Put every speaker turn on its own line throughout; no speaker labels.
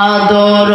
আদর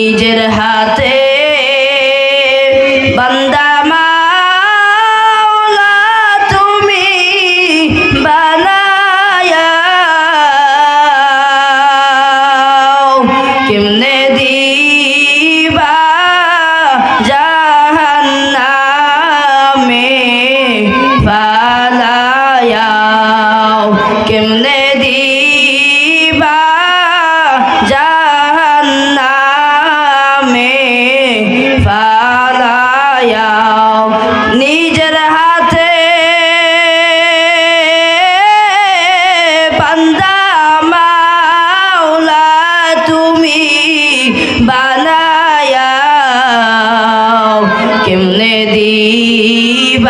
নিজের হাতে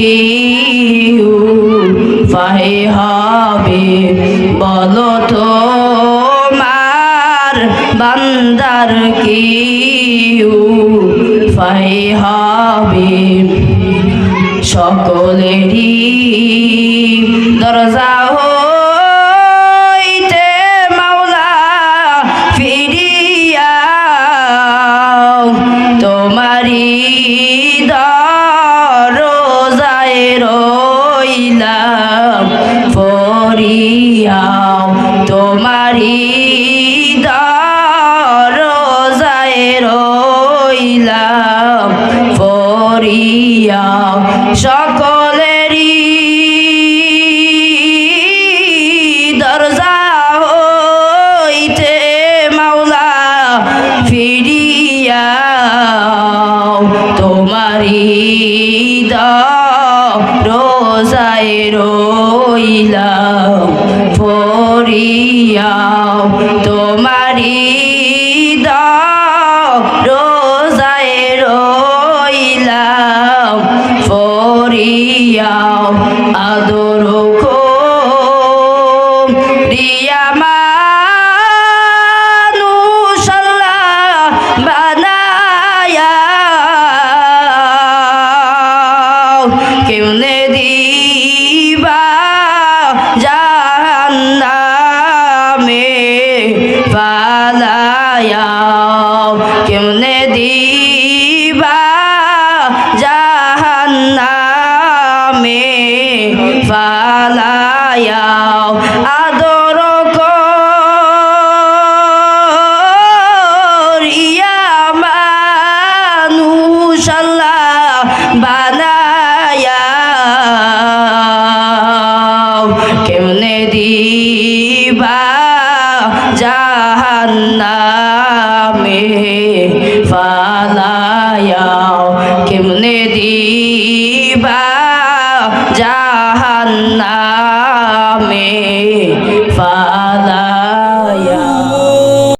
কি ফাহে হবে বলো তো মার বান্দার কি ফাহে হবে সকলেরই দরজা তোমারি দরজায় রইলাম ফরিয়াও সকলেরই দরজা হইতে মাওলা ফিরিয়া তোমারি রোজায় রইলাম ফরিয়াও তোমারি রোজায় রইলাম। ফরিয়াও আদর রিয়া পালায়াও আদর করিয়া মানুষ আল্লাহ বানায়া কেমনে দিবা জাহান্নামে ফালায়াও। কেমনে দিবা ফা